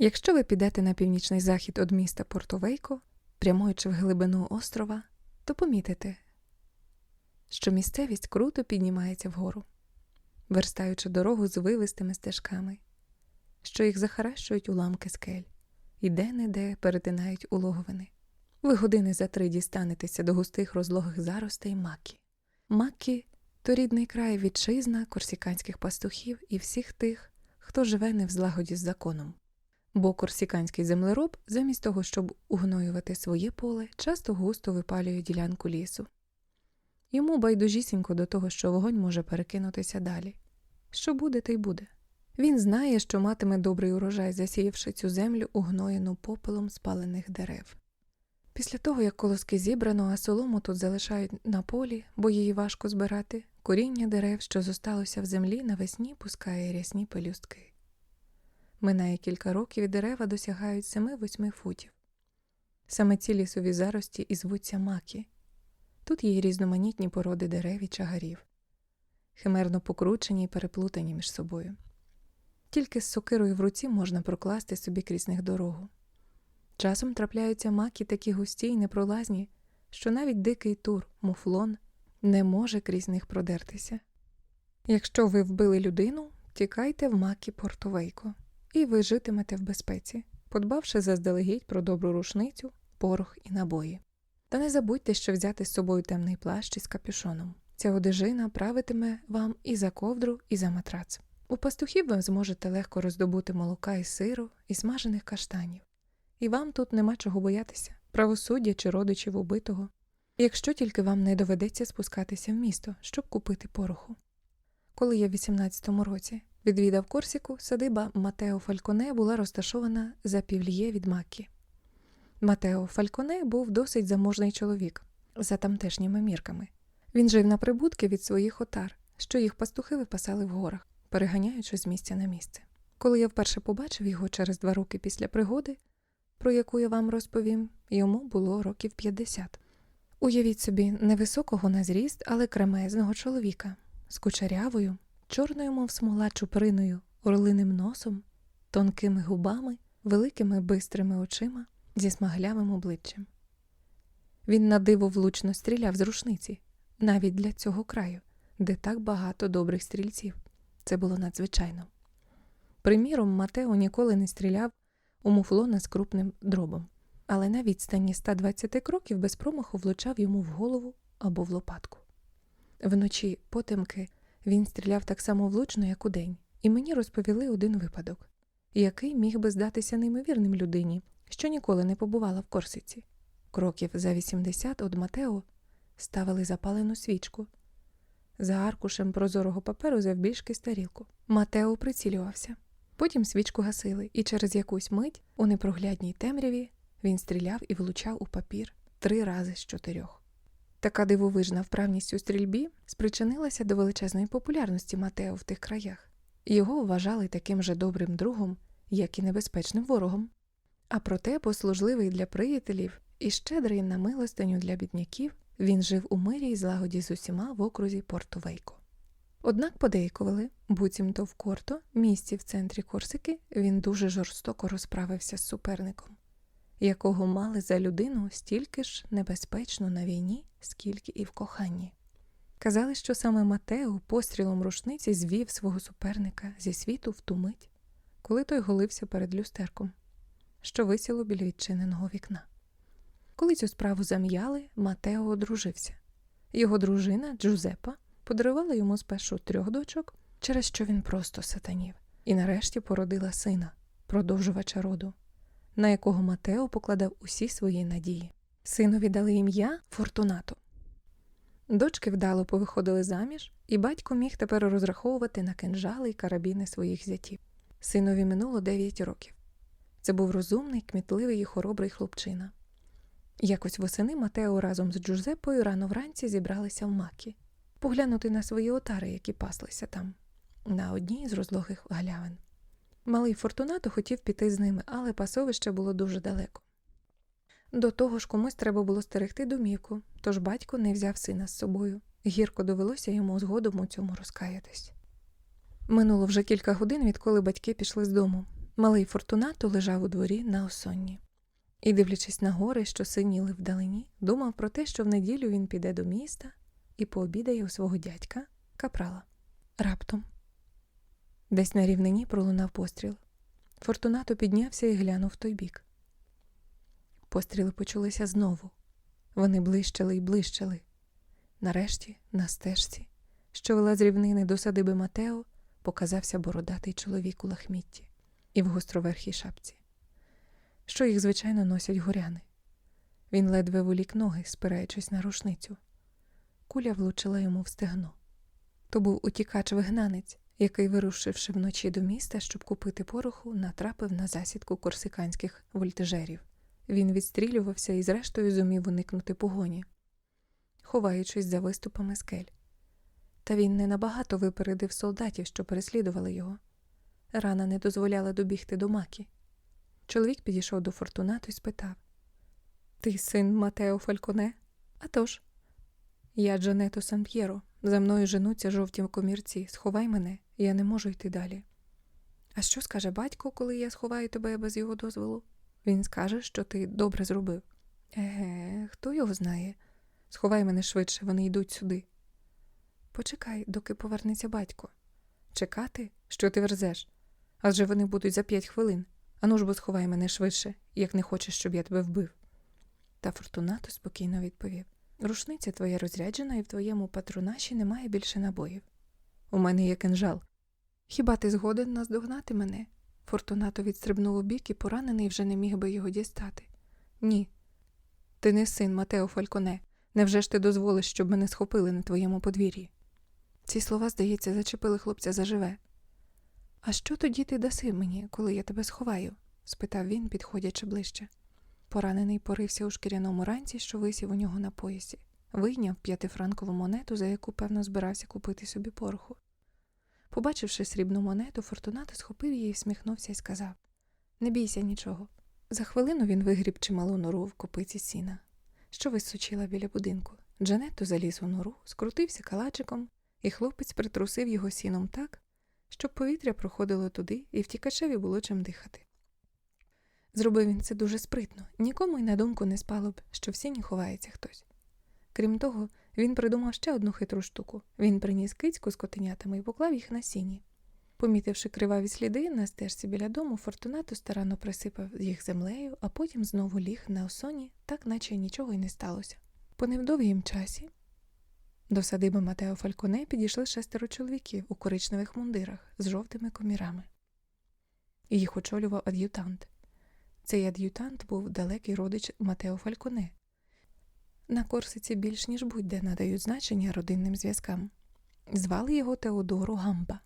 Якщо ви підете на північний захід від міста Портовейко, прямуючи в глибину острова, то помітите, що місцевість круто піднімається вгору, верстаючи дорогу з вивистими стежками, що їх захаращують уламки скель і де-не-де перетинають улоговини. Ви години за три дістанетеся до густих розлогих заростей макі. Макі то рідний край вітчизна корсіканських пастухів і всіх тих, хто живе не в злагоді з законом. Бо корсіканський землероб, замість того, щоб угноювати своє поле, часто густо випалює ділянку лісу. Йому байдужісінько до того, що вогонь може перекинутися далі. Що буде, те й буде. Він знає, що матиме добрий урожай, засіявши цю землю угноєну попелом спалених дерев. Після того, як колоски зібрано, а солому тут залишають на полі, бо її важко збирати, коріння дерев, що зосталося в землі, навесні пускає рясні пелюстки. Минає кілька років і дерева досягають 7-8 футів. Саме ці лісові зарості і звуться маки. Тут є різноманітні породи дерев і чагарів, химерно покручені і переплутані між собою. Тільки з сокирою в руці можна прокласти собі крізь них дорогу. Часом трапляються маки такі густі й непролазні, що навіть дикий тур, муфлон, не може крізь них продертися. Якщо ви вбили людину, тікайте в макі Портовейко, і ви житимете в безпеці, подбавши заздалегідь про добру рушницю, порох і набої. Та не забудьте, що взяти з собою темний плащ із капюшоном. Ця одежина правитиме вам і за ковдру, і за матрац. У пастухів ви зможете легко роздобути молока і сиру, і смажених каштанів. І вам тут нема чого боятися правосуддя чи родичів убитого, якщо тільки вам не доведеться спускатися в місто, щоб купити пороху. Коли я в 18-му році відвідав Корсіку, садиба Матео Фальконе була розташована за півліє від Маккі. Матео Фальконе був досить заможний чоловік за тамтешніми мірками. Він жив на прибутки від своїх отар, що їх пастухи випасали в горах, переганяючи з місця на місце. Коли я вперше побачив його через два роки після пригоди, про яку я вам розповім, йому було років 50. Уявіть собі невисокого на зріст, але кремезного чоловіка з кучерявою, чорною, мов смола чуприною, орлиним носом, тонкими губами, великими бистрими очима зі смаглявим обличчям. Він на диво влучно стріляв з рушниці, навіть для цього краю, де так багато добрих стрільців. Це було надзвичайно. Приміром, Матео ніколи не стріляв у муфлона з крупним дробом, але на відстані 120 кроків без промаху влучав йому в голову або в лопатку. Вночі потемки він стріляв так само влучно, як удень, і мені розповіли один випадок, який міг би здатися неймовірним людині, що ніколи не побувала в Корсиці. Кроків за 80 од Матео ставили запалену свічку. За аркушем прозорого паперу завбільшки старілку. Матео прицілювався. Потім свічку гасили, і через якусь мить у непроглядній темряві він стріляв і влучав у папір три рази з чотирьох. Така дивовижна вправність у стрільбі спричинилася до величезної популярності Матео в тих краях. Його вважали таким же добрим другом, як і небезпечним ворогом. А проте, послужливий для приятелів і щедрий на милостиню для бідняків, він жив у мирі й злагоді з усіма в окрузі Портовейко. Однак подейкували, буцімто в Корто, місті в центрі Корсики, він дуже жорстоко розправився з суперником, якого мали за людину стільки ж небезпечно на війні, скільки і в коханні. Казали, що саме Матео пострілом рушниці звів свого суперника зі світу в ту мить, коли той голився перед люстерком, що висіло біля відчиненого вікна. Коли цю справу зам'яли, Матео одружився. Його дружина Джузепа подарувала йому спершу трьох дочок, через що він просто сатанів, і нарешті породила сина, продовжувача роду, на якого Матео покладав усі свої надії. Синові дали ім'я Фортунато. Дочки вдало повиходили заміж, і батько міг тепер розраховувати на кинжали й карабіни своїх зятів. Синові минуло 9 років. Це був розумний, кмітливий і хоробрий хлопчина. Якось восени Матео разом з Джузеппою рано вранці зібралися в макі, поглянути на свої отари, які паслися там, на одній з розлогих галявин. Малий Фортунато хотів піти з ними, але пасовище було дуже далеко. До того ж комусь треба було стерегти домівку, тож батько не взяв сина з собою. Гірко довелося йому згодом у цьому розкаятись. Минуло вже кілька годин, відколи батьки пішли з дому. Малий Фортунато лежав у дворі на осонні і, дивлячись на гори, що синіли вдалині, думав про те, що в неділю він піде до міста і пообідає у свого дядька капрала. Раптом десь на рівнині пролунав постріл. Фортунато піднявся і глянув в той бік. Постріли почулися знову. Вони блищали й блищали. Нарешті, на стежці, що вела з рівнини до садиби Матео, показався бородатий чоловік у лахмітті і в гостроверхій шапці, що їх, звичайно, носять горяни. Він ледве волік ноги, спираючись на рушницю. Куля влучила йому в стегно. То був утікач-вигнанець, який, вирушивши вночі до міста, щоб купити пороху, натрапив на засідку корсиканських вольтежерів. Він відстрілювався і, зрештою, зумів уникнути погоні, ховаючись за виступами скель. Та він не набагато випередив солдатів, що переслідували його. Рана не дозволяла добігти до макі. Чоловік підійшов до Фортунато і спитав Ти син Матео Фальконе? «А тож, Я Джането Сан-П'єро. За мною женуться жовті комірці. Сховай мене, я не можу йти далі. А що скаже батько, коли я сховаю тебе без його дозволу? Він скаже, що ти добре зробив. Еге, хто його знає? Сховай мене швидше, вони йдуть сюди. Почекай, доки повернеться батько. Чекати, що ти верзеш? Адже вони будуть за п'ять хвилин. Ану ж бо сховай мене швидше, як не хочеш, щоб я тебе вбив. Та Фортунато спокійно відповів Рушниця твоя розряджена, і в твоєму патронаші немає більше набоїв. У мене є кинжал. Хіба ти згоден наздогнати мене? Фортунато відстрибнув у бік і поранений вже не міг би його дістати. Ні. Ти не син Матео Фальконе. Невже ж ти дозволиш, щоб мене схопили на твоєму подвір'ї? Ці слова, здається, зачепили хлопця заживе. А що тоді ти даси мені, коли я тебе сховаю? спитав він, підходячи ближче. Поранений порився у шкіряному ранці, що висів у нього на поясі, вийняв п'ятифранкову монету, за яку, певно, збирався купити собі пороху. Побачивши срібну монету, Фортунато схопив її, всміхнувся і сказав Не бійся нічого. За хвилину він вигріб чималу нору в копиці сіна, що височила біля будинку. Джанетто заліз у нору, скрутився калачиком, і хлопець притрусив його сіном так, щоб повітря проходило туди, і втікачеві було чим дихати. Зробив він це дуже спритно, нікому й на думку не спало б, що в сіні ховається хтось. Крім того, він придумав ще одну хитру штуку він приніс кицьку з котенятами і поклав їх на сіні. Помітивши криваві сліди на стежці біля дому, Фортунато старанно присипав їх землею, а потім знову ліг на осоні, так наче нічого й не сталося. По невдовгім часі до садиби Матео Фальконе підійшли шестеро чоловіків у коричневих мундирах з жовтими комірами. Їх очолював ад'ютант. Цей ад'ютант був далекий родич Матео Фальконе. На Корсиці більш ніж будь-де надають значення родинним зв'язкам. Звали його Теодоро Гамба.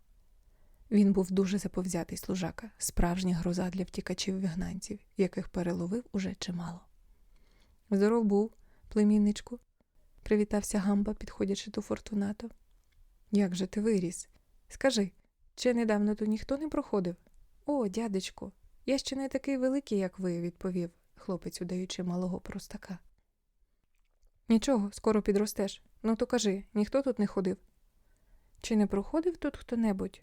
Він був дуже заповзятий служака, справжня гроза для втікачів вигнанців, яких переловив уже чимало. Здоров був, племінничку, привітався Гамба, підходячи до Фортунато. Як же ти виріс? Скажи, чи недавно тут ніхто не проходив? О, дядечко, я ще не такий великий, як ви, відповів хлопець, удаючи малого простака. Нічого, скоро підростеш. Ну то кажи, ніхто тут не ходив. Чи не проходив тут хто небудь?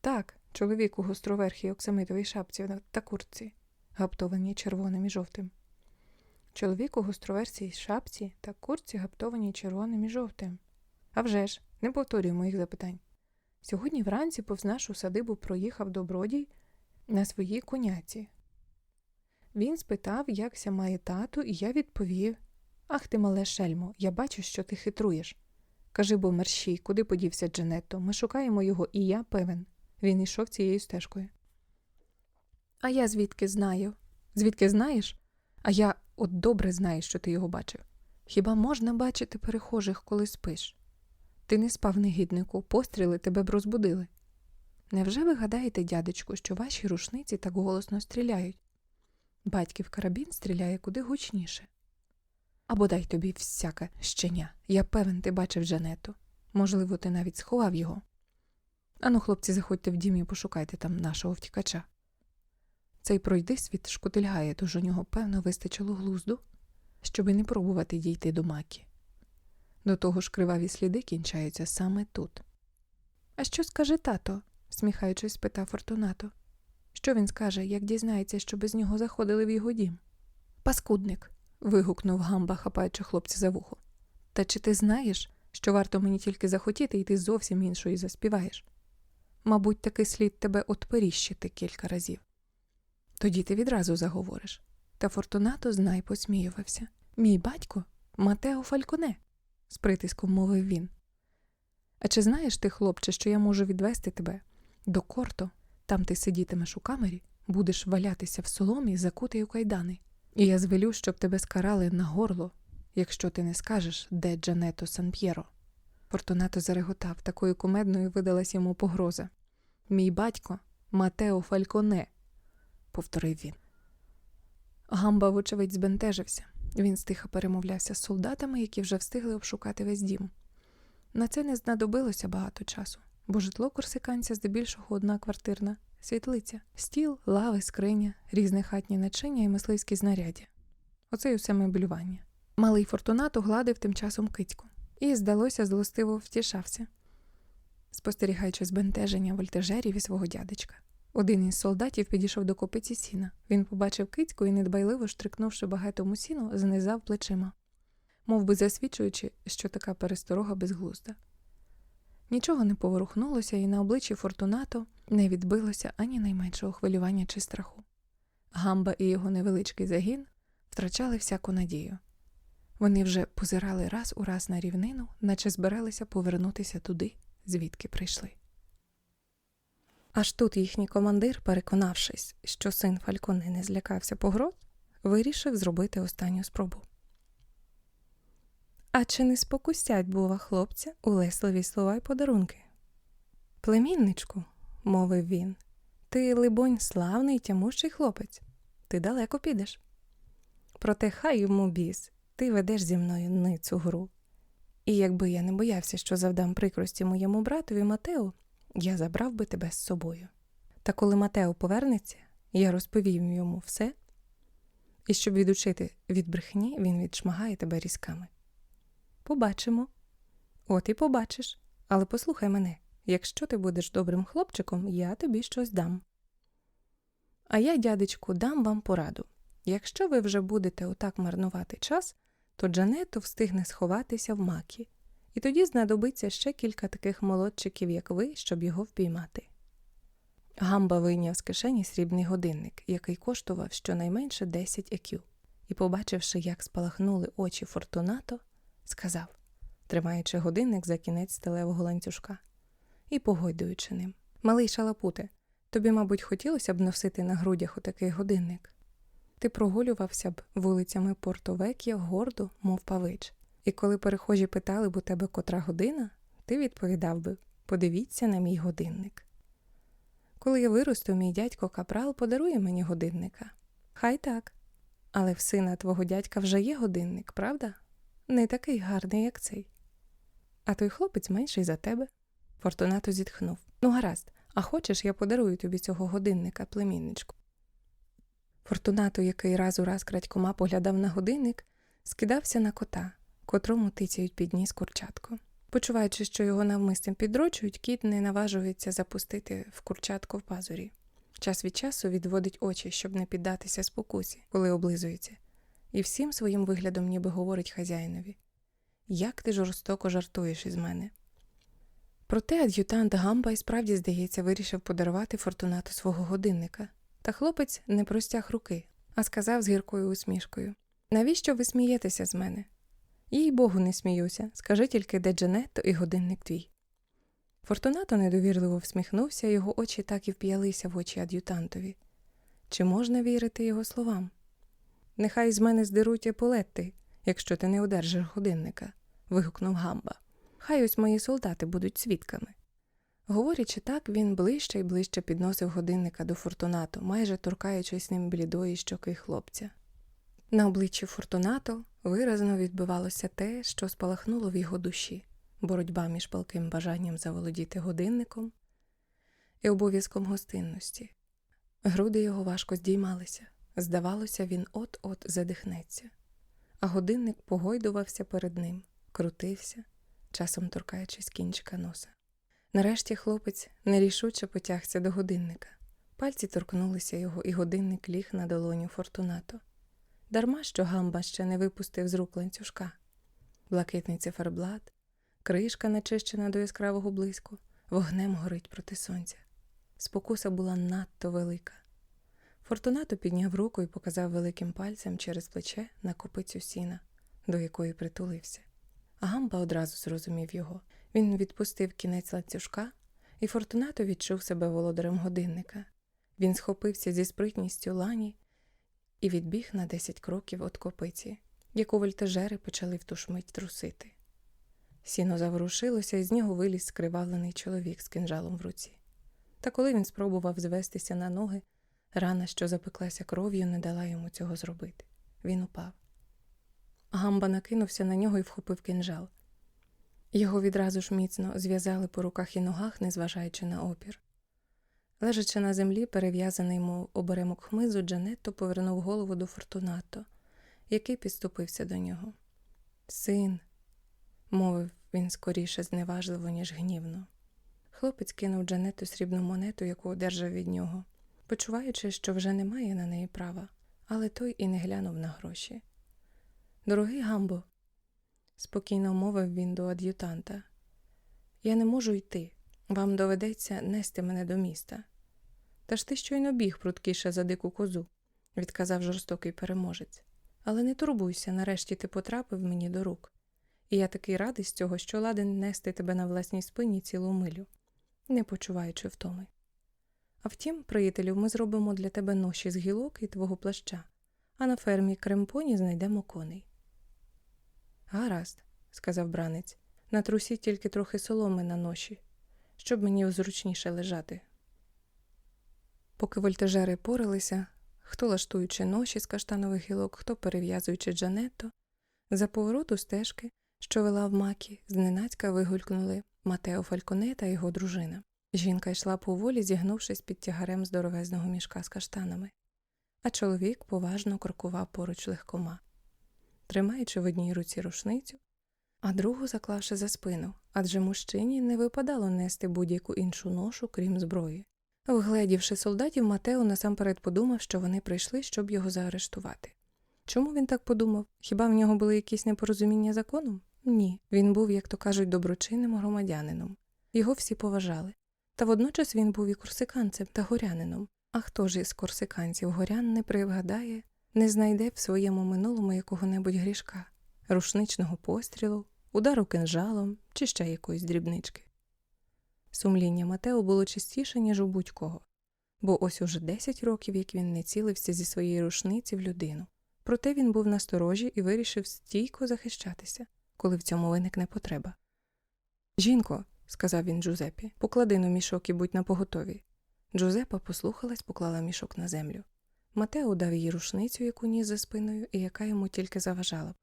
Так, чоловік у гостроверхій оксамитовій шапці та куртці, гаптованій червоним і жовтим. Чоловік у гостроверсій шапці та куртці гаптованій червоним і жовтим. А вже ж, не повторюй моїх запитань. Сьогодні вранці повз нашу садибу проїхав добродій на своїй коняці. Він спитав, якся має тату, і я відповів Ах ти, мале шельмо, я бачу, що ти хитруєш. Кажи бо мерщій, куди подівся Джанетто? Ми шукаємо його, і я певен. Він йшов цією стежкою. А я звідки знаю? Звідки знаєш? А я от добре знаю, що ти його бачив. Хіба можна бачити перехожих, коли спиш? Ти не спав, негіднику, постріли тебе б розбудили. Невже ви гадаєте, дядечку, що ваші рушниці так голосно стріляють? Батьків карабін стріляє куди гучніше. Або дай тобі всяке щеня. Я певен, ти бачив Джанету. Можливо, ти навіть сховав його. Ану, хлопці, заходьте в дім і пошукайте там нашого втікача. Цей пройдисвіт шкутильгає, тож у нього, певно, вистачило глузду, щоби не пробувати дійти до макі. До того ж криваві сліди кінчаються саме тут. А що скаже тато? сміхаючись, спитав Фортунато. Що він скаже, як дізнається, що без нього заходили в його дім? Паскудник. Вигукнув гамба, хапаючи хлопця за вухо. Та чи ти знаєш, що варто мені тільки захотіти, і ти зовсім іншої заспіваєш? Мабуть, таки слід тебе отперіщити кілька разів. Тоді ти відразу заговориш. Та Фортунато знай посміювався. Мій батько Матео Фальконе, з притиском мовив він. А чи знаєш ти, хлопче, що я можу відвести тебе до корто, там ти сидітимеш у камері, будеш валятися в соломі, закутий у кайдани, і я звелю, щоб тебе скарали на горло, якщо ти не скажеш, де Джането Сан П'єро. Фортунато зареготав, такою кумедною видалась йому погроза. Мій батько Матео Фальконе, повторив він. Гамба, вочевидь, збентежився. Він стиха перемовлявся з солдатами, які вже встигли обшукати весь дім. На це не знадобилося багато часу, бо житло корсиканця здебільшого одна квартирна, світлиця, стіл, лави, скриня, різне хатні начиння і мисливські знаряддя. Оце й усе меблювання. Малий Фортунато гладив тим часом кицьку і, здалося, злостиво втішався, спостерігаючи збентеження вольтежерів і свого дядечка. Один із солдатів підійшов до копиці сіна. Він побачив кицьку і, недбайливо штрикнувши багатому сіну, знизав плечима, мов би засвідчуючи, що така пересторога безглузда. Нічого не поворухнулося, і на обличчі Фортунато не відбилося ані найменшого хвилювання чи страху. Гамба і його невеличкий загін втрачали всяку надію. Вони вже позирали раз у раз на рівнину, наче збиралися повернутися туди, звідки прийшли. Аж тут їхній командир, переконавшись, що син Фальконе не злякався погроз, вирішив зробити останню спробу. А чи не спокустять, бува, хлопця улесливі слова й подарунки? Племінничку, мовив він, ти, либонь, славний тямущий хлопець, ти далеко підеш. Проте хай йому біс, ти ведеш зі мною ницю гру. І якби я не боявся, що завдам прикрості моєму братові Матео, я забрав би тебе з собою. Та коли Матео повернеться, я розповім йому все, і щоб відучити від брехні, він відшмагає тебе різками. Побачимо. От і побачиш. Але послухай мене якщо ти будеш добрим хлопчиком, я тобі щось дам. А я, дядечку, дам вам пораду. Якщо ви вже будете отак марнувати час, то Джането встигне сховатися в макі, і тоді знадобиться ще кілька таких молодчиків, як ви, щоб його впіймати. Гамба вийняв з кишені срібний годинник, який коштував щонайменше 10 екю, і, побачивши, як спалахнули очі Фортунато, сказав, тримаючи годинник за кінець сталевого ланцюжка і погойдуючи ним. Малий шалапуте, тобі, мабуть, хотілося б носити на грудях отакий годинник. Ти прогулювався б вулицями Портовек'я гордо, мов павич, і коли перехожі питали б у тебе котра година, ти відповідав би подивіться на мій годинник. Коли я виросту, мій дядько Капрал подарує мені годинника. Хай так. Але в сина твого дядька вже є годинник, правда? Не такий гарний, як цей. А той хлопець менший за тебе. Фортунато зітхнув. Ну, гаразд, а хочеш, я подарую тобі цього годинника, племінничку. Фортунато, який раз у раз крадькома поглядав на годинник, скидався на кота, котрому тицяють під ніс курчатко. Почуваючи, що його навмистим підрочують, кіт не наважується запустити в курчатко в пазурі. Час від часу відводить очі, щоб не піддатися спокусі, коли облизується, і всім своїм виглядом ніби говорить хазяїнові Як ти жорстоко жартуєш із мене? Проте ад'ютант Гамба і справді, здається, вирішив подарувати фортунату свого годинника. Та хлопець не простяг руки, а сказав з гіркою усмішкою Навіщо ви смієтеся з мене? Їй богу, не сміюся. Скажи тільки, де Джанетто і годинник твій. Фортунато недовірливо всміхнувся, його очі так і вп'ялися в очі ад'ютантові. Чи можна вірити його словам? Нехай з мене здеруть еполетти, якщо ти не одержиш годинника, вигукнув гамба. Хай ось мої солдати будуть свідками. Говорячи так, він ближче і ближче підносив годинника до Фортунато, майже торкаючись ним блідої щоки хлопця. На обличчі Фортунато виразно відбивалося те, що спалахнуло в його душі боротьба між палким бажанням заволодіти годинником і обов'язком гостинності. Груди його важко здіймалися. Здавалося, він от-от задихнеться, а годинник погойдувався перед ним, крутився, часом торкаючись кінчика носа. Нарешті хлопець нерішуче потягся до годинника, Пальці торкнулися його, і годинник ліг на долоню Фортунато. Дарма що гамба ще не випустив з рук ланцюжка. Блакитний циферблат, кришка, начищена до яскравого блиску, вогнем горить проти сонця. Спокуса була надто велика. Фортунато підняв руку і показав великим пальцем через плече на копицю сіна, до якої притулився. Гамба одразу зрозумів його. Він відпустив кінець ланцюжка, і Фортунато відчув себе володарем годинника. Він схопився зі спритністю лані і відбіг на десять кроків від копиці, яку вольтежери почали в ту ж мить трусити. Сіно заворушилося, і з нього виліз скривавлений чоловік з кинжалом в руці. Та коли він спробував звестися на ноги, рана, що запеклася кров'ю, не дала йому цього зробити. Він упав. Гамба накинувся на нього і вхопив кинжал. Його відразу ж міцно зв'язали по руках і ногах, незважаючи на опір. Лежачи на землі, перев'язаний мов оберемок хмизу, Джанетто повернув голову до Фортунато, який підступився до нього. Син, мовив він скоріше зневажливо, ніж гнівно. Хлопець кинув Джанетту срібну монету, яку одержав від нього, почуваючи, що вже немає на неї права, але той і не глянув на гроші. Дорогий Гамбо, спокійно мовив він до ад'ютанта, я не можу йти. Вам доведеться нести мене до міста. Та ж ти щойно біг пруткіше за дику козу, відказав жорстокий переможець. Але не турбуйся, нарешті ти потрапив мені до рук. І я такий радий з цього, що ладен нести тебе на власній спині цілу милю, не почуваючи втоми. А втім, приятелю, ми зробимо для тебе ноші з гілок і твого плаща, а на фермі Кремпоні знайдемо коней. Гаразд, сказав бранець, натрусіть тільки трохи соломи на ноші, щоб мені зручніше лежати. Поки вольтежери поралися, хто лаштуючи ноші з каштанових гілок, хто перев'язуючи Джанетто, за повороту стежки, що вела в макі, зненацька вигулькнули Матео Фальконе та його дружина. Жінка йшла поволі, зігнувшись під тягарем здоровезного мішка з каштанами, а чоловік поважно крокував поруч легкома, тримаючи в одній руці рушницю, а другу заклавши за спину, адже мужчині не випадало нести будь-яку іншу ношу, крім зброї. Вгледівши солдатів, Матео насамперед подумав, що вони прийшли, щоб його заарештувати. Чому він так подумав? Хіба в нього були якісь непорозуміння законом? Ні. Він був, як то кажуть, доброчинним громадянином. Його всі поважали. Та водночас він був і корсиканцем та горянином. А хто ж із корсиканців горян не пригадає, не знайде в своєму минулому якого-небудь грішка, рушничного пострілу, удару кинжалом чи ще якоїсь дрібнички. Сумління Матео було чистіше, ніж у будь-кого, бо ось уже 10 років, як він не цілився зі своєї рушниці в людину. Проте він був насторожі і вирішив стійко захищатися, коли в цьому виникне потреба. Жінко, сказав він Джузепі, поклади на мішок і будь напоготові. Джузепа послухалась, поклала мішок на землю. Матео дав їй рушницю, яку ніс за спиною, і яка йому тільки заважала б.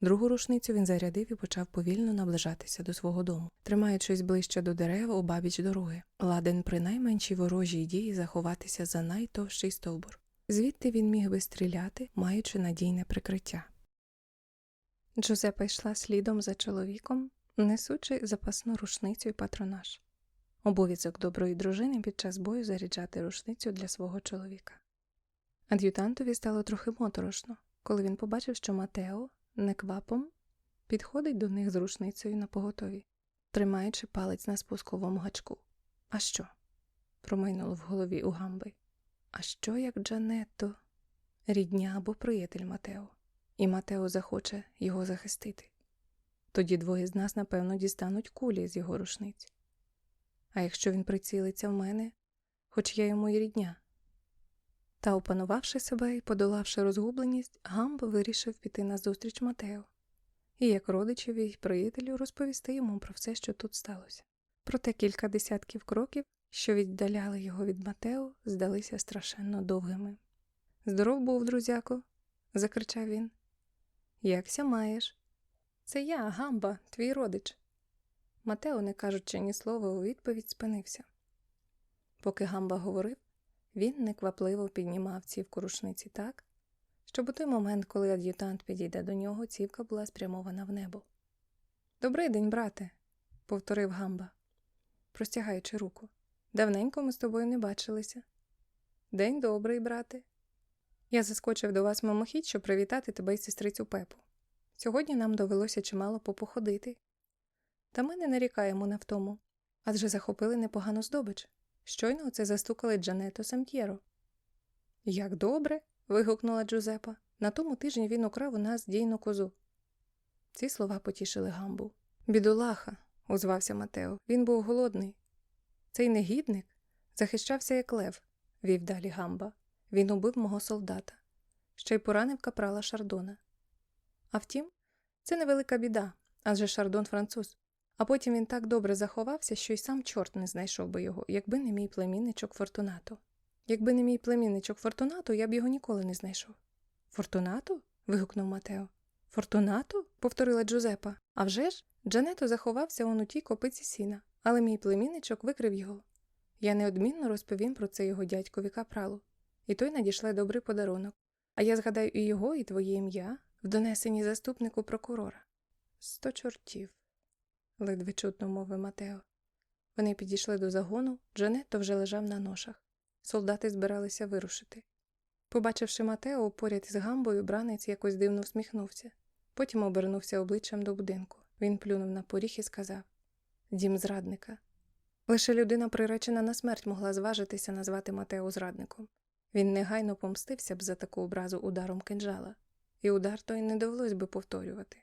Другу рушницю він зарядив і почав повільно наближатися до свого дому, тримаючись ближче до дерев обабіч дороги, ладен при найменшій ворожій дії заховатися за найтовщий стовбур. Звідти він міг би стріляти, маючи надійне прикриття. Джузепа йшла слідом за чоловіком, несучи запасну рушницю і патронаж. Обов'язок доброї дружини під час бою заряджати рушницю для свого чоловіка. Ад'ютантові стало трохи моторошно, коли він побачив, що Матео неквапом підходить до них з рушницею на поготові, тримаючи палець на спусковому гачку. А що? промайнуло в голові у гамби. А що як Джанетто, рідня або приятель Матео, і Матео захоче його захистити? Тоді двоє з нас, напевно, дістануть кулі з його рушниць. А якщо він прицілиться в мене, хоч я йому й рідня. Та, опанувавши себе і подолавши розгубленість, Гамб вирішив піти назустріч Матео і, як родичеві й приятелю, розповісти йому про все, що тут сталося. Проте кілька десятків кроків, що віддаляли його від Матео, здалися страшенно довгими. Здоров був, друзяко, закричав він. Якся маєш? Це я, Гамба, твій родич. Матео, не кажучи ні слова у відповідь, спинився. Поки Гамба говорив, він неквапливо піднімав цівку рушниці так, щоб у той момент, коли ад'ютант підійде до нього, цівка була спрямована в небо. Добрий день, брате, повторив Гамба, простягаючи руку. Давненько ми з тобою не бачилися. День добрий, брате. Я заскочив до вас мимохідь, щоб привітати тебе і сестрицю Пепу. Сьогодні нам довелося чимало попоходити. Та ми не нарікаємо на втому, адже захопили непогану здобич. Щойно оце застукали Джането Самтєро. Як добре. вигукнула Джузепа. На тому тижні він украв у нас дійну козу. Ці слова потішили гамбу. Бідолаха, озвався Матео. Він був голодний. Цей негідник захищався як лев, вів далі гамба. Він убив мого солдата. Ще й поранив капрала Шардона. А втім, це невелика біда, адже Шардон француз. А потім він так добре заховався, що й сам чорт не знайшов би його, якби не мій племінничок Фортунато. Якби не мій племінничок Фортунато, я б його ніколи не знайшов. Фортунато? вигукнув Матео. Фортунато? повторила Джузепа. А вже ж, Джането заховався он у тій копиці сіна, але мій племінничок викрив його. Я неодмінно розповім про це його дядькові капралу, і той надішле добрий подарунок. А я згадаю і його, і твоє ім'я в донесенні заступнику прокурора. Сто чортів, ледве чутно мовив Матео. Вони підійшли до загону, Джанетто вже лежав на ношах. Солдати збиралися вирушити. Побачивши Матео поряд із гамбою, бранець якось дивно всміхнувся. Потім обернувся обличчям до будинку. Він плюнув на поріг і сказав Дім зрадника. Лише людина, приречена на смерть, могла зважитися назвати Матео зрадником. Він негайно помстився б за таку образу ударом кинджала, і удар той не довелось би повторювати.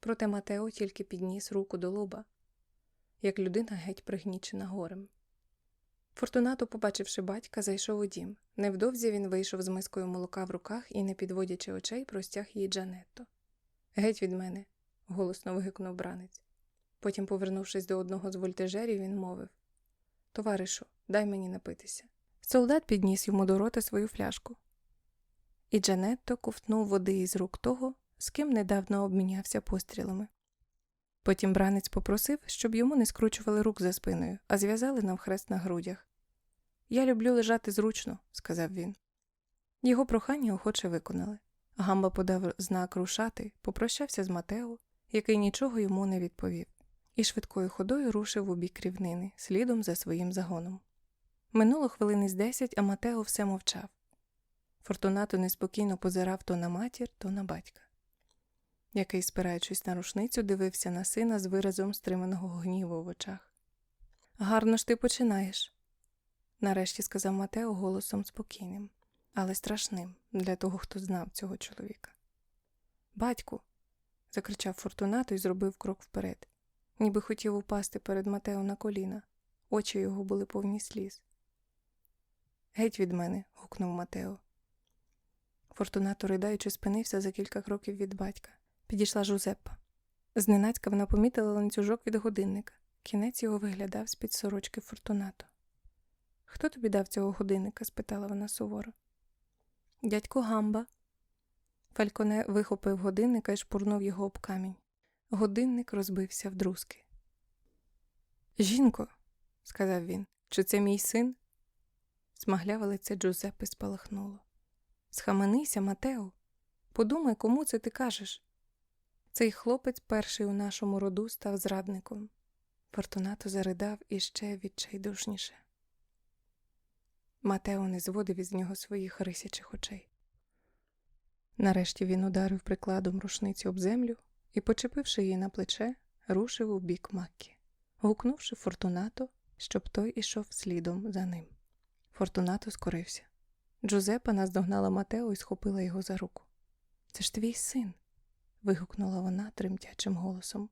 Проте Матео тільки підніс руку до лоба, як людина геть пригнічена горем. Фортунато, побачивши батька, зайшов у дім. Невдовзі він вийшов з мискою молока в руках і, не підводячи очей, простяг їй Джанетто. Геть від мене, голосно вигукнув бранець. Потім, повернувшись до одного з вольтежерів, він мовив Товаришу, дай мені напитися. Солдат підніс йому до рота свою фляжку. І Джанетто ковтнув води із рук того, з ким недавно обмінявся пострілами. Потім бранець попросив, щоб йому не скручували рук за спиною, а зв'язали навхрест на грудях. Я люблю лежати зручно, сказав він. Його прохання охоче виконали. Гамба подав знак рушати, попрощався з Матео, який нічого йому не відповів, і швидкою ходою рушив у бік рівнини, слідом за своїм загоном. Минуло хвилини з десять, а Матео все мовчав. Фортунато неспокійно позирав то на матір, то на батька який, спираючись на рушницю, дивився на сина з виразом стриманого гніву в очах. Гарно ж ти починаєш, нарешті сказав Матео голосом спокійним, але страшним для того, хто знав цього чоловіка. Батьку. закричав Фортунато і зробив крок вперед, ніби хотів упасти перед Матео на коліна. Очі його були повні сліз. Геть від мене. гукнув Матео. Фортунато, ридаючи, спинився за кілька кроків від батька. Підійшла Жузеппа. Зненацька вона помітила ланцюжок від годинника. Кінець його виглядав з під сорочки Фортунато. Хто тобі дав цього годинника? спитала вона суворо. Дядько Гамба. Фальконе вихопив годинника і шпурнув його об камінь. Годинник розбився в друзки. Жінко, сказав він, чи це мій син? Смагляве лице Джузеппи спалахнуло. Схаменися, Матео. Подумай, кому це ти кажеш? Цей хлопець перший у нашому роду став зрадником. Фортунато заридав іще відчайдушніше. Матео не зводив із нього своїх рисячих очей. Нарешті він ударив прикладом рушниці об землю і, почепивши її на плече, рушив у бік Маккі, гукнувши Фортунато, щоб той ішов слідом за ним. Фортунато скорився. Джузепа наздогнала Матео і схопила його за руку. Це ж твій син вигукнула вона тремтячим голосом,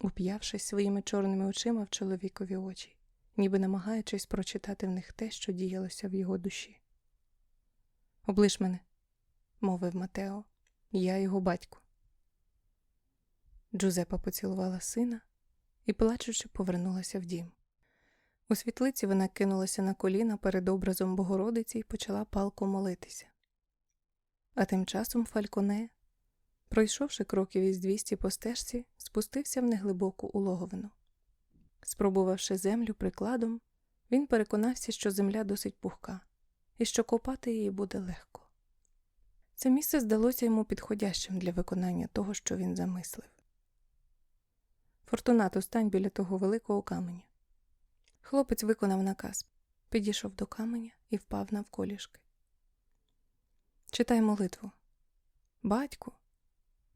уп'явшись своїми чорними очима в чоловікові очі, ніби намагаючись прочитати в них те, що діялося в його душі. Облиш мене, мовив Матео, я його батько. Джузепа поцілувала сина і, плачучи, повернулася в дім. У світлиці вона кинулася на коліна перед образом Богородиці і почала палко молитися. А тим часом Фальконе Пройшовши кроків із двісті по стежці, спустився в неглибоку улоговину. Спробувавши землю прикладом, він переконався, що земля досить пухка і що копати її буде легко. Це місце здалося йому підходящим для виконання того, що він замислив. Фортунато стань біля того великого каменя. Хлопець виконав наказ. підійшов до каменя і впав навколішки. Читай молитву. Батьку,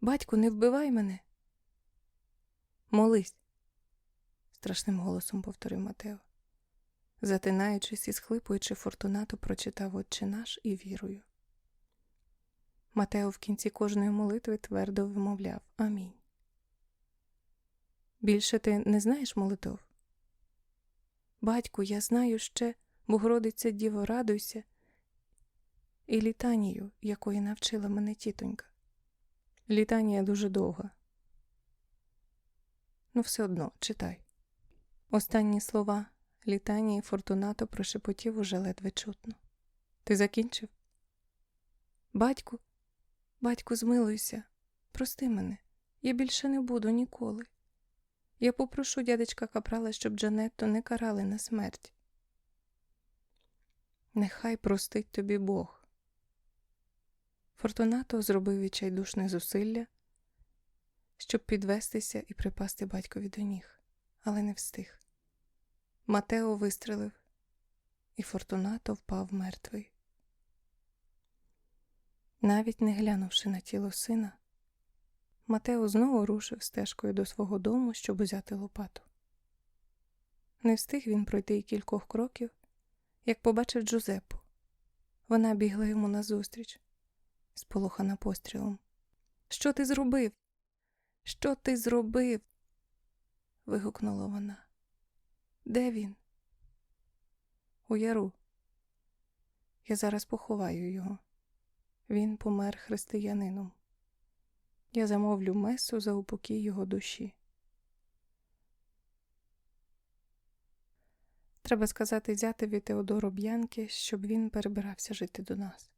батьку, не вбивай мене. Молись, страшним голосом повторив Матео. Затинаючись і схлипуючи, Фортунато прочитав Отче наш і вірою. Матео в кінці кожної молитви твердо вимовляв Амінь. Більше ти не знаєш молитов? Батьку, я знаю ще Богородиця Діво, радуйся, і літанію, якої навчила мене тітонька. Літанія дуже довга. Ну, все одно читай. Останні слова літанії Фортунато прошепотів уже ледве чутно. Ти закінчив? Батьку, батьку, змилуйся, прости мене, я більше не буду ніколи. Я попрошу дядечка Капрала, щоб Джанетто не карали на смерть. Нехай простить тобі Бог. Фортунато зробив відчайдушне зусилля, щоб підвестися і припасти батькові до ніг, але не встиг. Матео вистрелив, і Фортунато впав мертвий. Навіть не глянувши на тіло сина, Матео знову рушив стежкою до свого дому, щоб узяти лопату. Не встиг він пройти кількох кроків, як побачив Джузеппу. Вона бігла йому назустріч, сполохана пострілом. Що ти зробив? Що ти зробив? вигукнула вона. Де він? У яру. Я зараз поховаю його. Він помер християнином. Я замовлю месу за упокій його душі. Треба сказати зятеві Теодору Б'янки, щоб він перебирався жити до нас.